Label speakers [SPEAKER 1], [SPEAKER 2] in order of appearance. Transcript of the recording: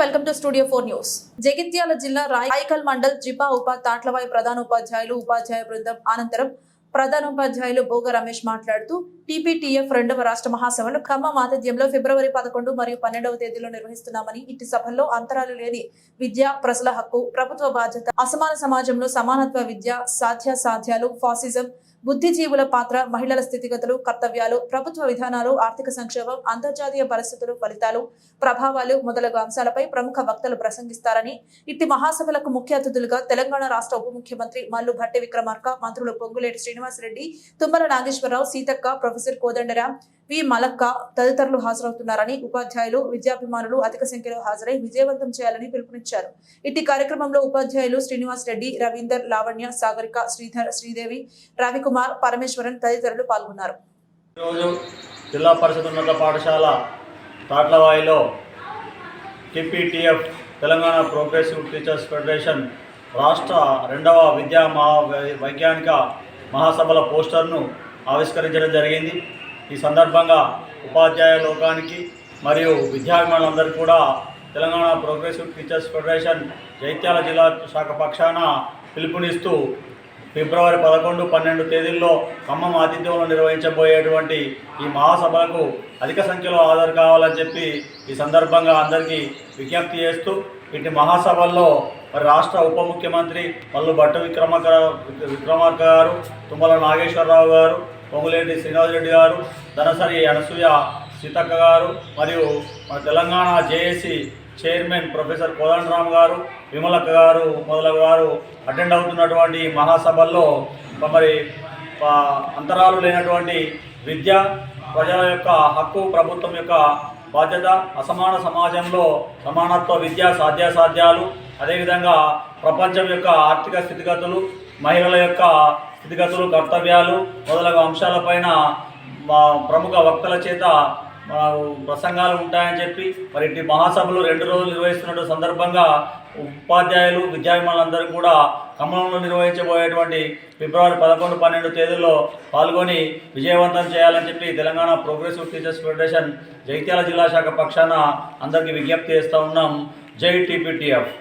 [SPEAKER 1] Welcome to studio four news. Jagtial జిల్లా రాయకల్ మండల్ జిపా ఉప తాట్లవాయి ప్రధాన ఉపాధ్యాయులు ఉపాధ్యాయ బృందం అనంతరం ప్రధానోపాధ్యాయులు భోగ రమేష్ మాట్లాడుతూ టీపీటీఎఫ్ రెండవ రాష్ట్ర మహాసభను ఖమ్మం ఆతిథ్యంలో ఫిబ్రవరి పదకొండు మరియు పన్నెండవ తేదీలో నిర్వహిస్తున్నామని ఇట్టి సభల్లో అంతరాలు లేని విద్య ప్రజల హక్కు ప్రభుత్వ బాధ్యత అసమాన సమాజంలో సమానత్వ విద్య సాధ్య సాధ్యాలు ఫాసిజం బుద్ధిజీవుల పాత్ర మహిళల స్థితిగతులు కర్తవ్యాలు ప్రభుత్వ విధానాలు ఆర్థిక సంక్షేమం అంతర్జాతీయ పరిస్థితులు ఫలితాలు ప్రభావాలు మొదలగు అంశాలపై ప్రముఖ వక్తలు ప్రసంగిస్తారని ఇట్టి మహాసభలకు ముఖ్య అతిథులుగా తెలంగాణ రాష్ట్ర ఉప ముఖ్యమంత్రి మల్లు భట్టి విక్రమార్క మంత్రులు పొంగులేటి శ్రీనివాసరెడ్డి తుమ్మల నాగేశ్వరరావు సీతక్క ప్రొఫెసర్ కోదండరాం వి. మలక్క తదితరులు హాజరవుతున్నారని ఉపాధ్యాయులు విద్యాభిమానులు అధిక సంఖ్యలో హాజరై విజయవంతం చేయాలని పిలుపునిచ్చారు. ఇట్టి కార్యక్రమంలో ఉపాధ్యాయులు శ్రీనివాస్ రెడ్డి రవీందర్ లావణ్య సాగరిక శ్రీధర్ శ్రీదేవి రవికుమార్ పరమేశ్వరన్ తదితరులు పాల్గొన్నారు.
[SPEAKER 2] ఈరోజు జిల్లా పరిషత్ ఉన్నత పాఠశాల తాట్లవాయిలో TPTF Telangana progressive teachers federation రాష్ట్ర రెండవ విద్యా మహా వైజ్ఞానిక మహాసభల పోస్టర్ను ఆవిష్కరించడం జరిగింది. ఈ సందర్భంగా ఉపాధ్యాయ లోకానికి మరియు విద్యాభిమానులందరికీ కూడా తెలంగాణ ప్రోగ్రెసివ్ టీచర్స్ ఫెడరేషన్ జైత్యాల జిల్లా శాఖ పక్షాన పిలుపునిస్తూ ఫిబ్రవరి పదకొండు పన్నెండు తేదీల్లో ఖమ్మం ఆతిథ్యంలో నిర్వహించబోయేటువంటి ఈ మహాసభలకు అధిక సంఖ్యలో హాజరు కావాలని చెప్పి ఈ సందర్భంగా అందరికీ విజ్ఞప్తి చేస్తూ ఇటు మహాసభల్లో మరి రాష్ట్ర ఉప ముఖ్యమంత్రి మల్లు భట్ట విక్రమార్క విక్రమార్క గారు తుమ్మల నాగేశ్వరరావు గారు పొంగులేటి శ్రీనివాసరెడ్డి గారు ధనసరి అనసూయ సీతక్క గారు మరియు మన Telangana JAC chairman professor Kodandaram garu Vimalakka garu మొదలగు గారు అటెండ్ అవుతున్నటువంటి మహాసభల్లో మరి అంతరాలు లేనటువంటి విద్య ప్రజల యొక్క హక్కు ప్రభుత్వం యొక్క బాధ్యత అసమాన సమాజంలో సమానత్వ విద్య సాధ్యాసాధ్యాలు అదేవిధంగా ప్రపంచం యొక్క ఆర్థిక స్థితిగతులు మహిళల యొక్క స్థితిగతులు కర్తవ్యాలు మొదలగు అంశాలపైన మా ప్రముఖ వక్తల చేత ప్రసంగాలు ఉంటాయని చెప్పి మరి ఇట్టి మహాసభలు రెండు రోజులు నిర్వహిస్తున్న సందర్భంగా ఉపాధ్యాయులు విద్యాభిమానులందరూ కూడా ఖమ్మంలో నిర్వహించబోయేటువంటి ఫిబ్రవరి పదకొండు పన్నెండు తేదీల్లో పాల్గొని విజయవంతం చేయాలని చెప్పి Telangana progressive teachers federation Jagtial జిల్లా శాఖ పక్షాన అందరికీ విజ్ఞప్తి చేస్తూ ఉన్నాం. జై టీపీటీఎఫ్.